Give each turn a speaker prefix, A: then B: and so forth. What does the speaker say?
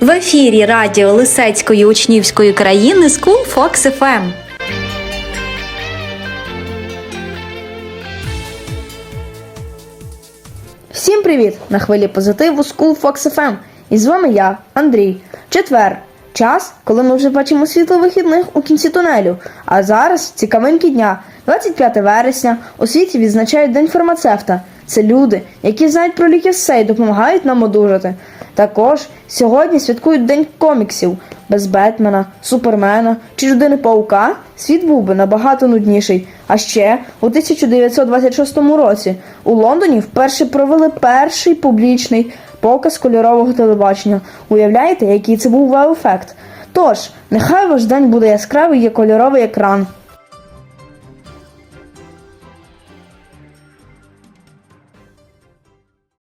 A: В ефірі радіо Лисецької учнівської країни School Fox FM.
B: Всім привіт! На хвилі позитиву School Fox FM. І з вами я, Андрій. Четвер. Час, коли ми вже бачимо світло вихідних у кінці тунелю. А зараз цікавинки дня. 25 вересня у світі відзначають День фармацевта. Це люди, які знають про ліки все і допомагають нам одужати. Також сьогодні святкують День коміксів. Без Бетмена, Супермена чи людини Паука світ був би набагато нудніший. А ще у 1926 році у Лондоні вперше провели перший публічний показ кольорового телебачення. Уявляєте, який це був вау-ефект? Тож, нехай ваш день буде яскравий як кольоровий екран.